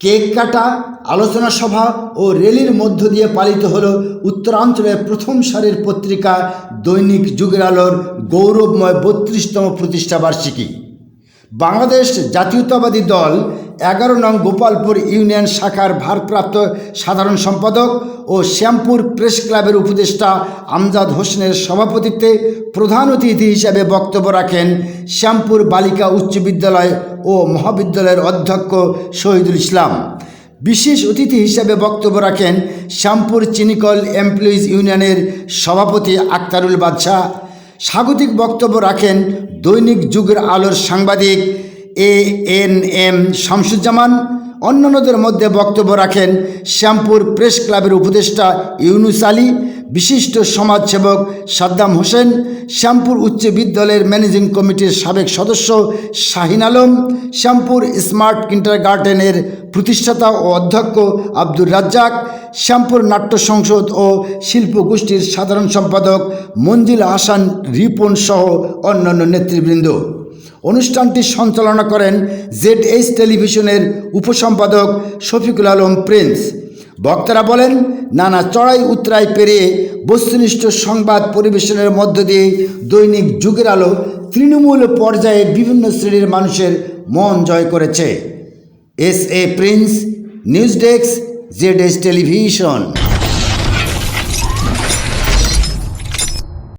Cake কাটা, আলোচনা সভা ও র্যালির মধ্য দিয়ে পালিত হল উত্তরাঞ্চলের প্রথম সারির পত্রিকা দৈনিক যুগের আলোর গৌরবময় বত্রিশতম প্রতিষ্ঠাবার্ষিকী। বাংলাদেশ জাতীয়তাবাদী দল এগারো নং গোপালপুর ইউনিয়ন শাখার ভারপ্রাপ্ত সাধারণ সম্পাদক ও শ্যামপুর প্রেস ক্লাবের উপদেষ্টা আমজাদ হোসেনের সভাপতিত্বে প্রধান অতিথি হিসেবে বক্তব্য রাখেন শ্যামপুর বালিকা উচ্চ বিদ্যালয় ও মহাবিদ্যালয়ের অধ্যক্ষ শহীদুল ইসলাম। বিশেষ অতিথি হিসেবে বক্তব্য রাখেন শ্যামপুর চিনিকল এমপ্লয়িজ ইউনিয়নের সভাপতি আক্তারুল বাদশাহ। স্বাগতিক বক্তব্য রাখেন দৈনিক যুগের আলোর সাংবাদিক এ এন এম শামসুজ্জামান। অন্যান্যদের মধ্যে বক্তব্য রাখেন শ্যামপুর প্রেস ক্লাবের উপদেষ্টা ইউনুস আলী, বিশিষ্ট সমাজসেবক সাদ্দাম হোসেন, শ্যামপুর উচ্চ বিদ্যালয়ের ম্যানেজিং কমিটির সাবেক সদস্য শাহিন আলম, শ্যামপুর স্মার্ট কিন্টারগার্টেনের প্রতিষ্ঠাতা ও অধ্যক্ষ আব্দুর রাজ্জাক, শ্যামপুর নাট্য সংসদ ও শিল্প গোষ্ঠীর সাধারণ সম্পাদক মঞ্জিল হাসান রিপন সহ অন্যান্য নেতৃবৃন্দ। অনুষ্ঠানটি সঞ্চালনা করেন জেড এইচ টেলিভিশনের উপসম্পাদক শফিকুল আলম প্রিন্স। বক্তারা বলেন, নানা চড়াই উতরাই পেরিয়ে বস্তুনিষ্ঠ সংবাদ পরিবেশনের মধ্য দিয়ে দৈনিক যুগের আলো তৃণমূল পর্যায়ে বিভিন্ন শ্রেণির মানুষের মন জয় করেছে। S A Prince, news desk, Z S television.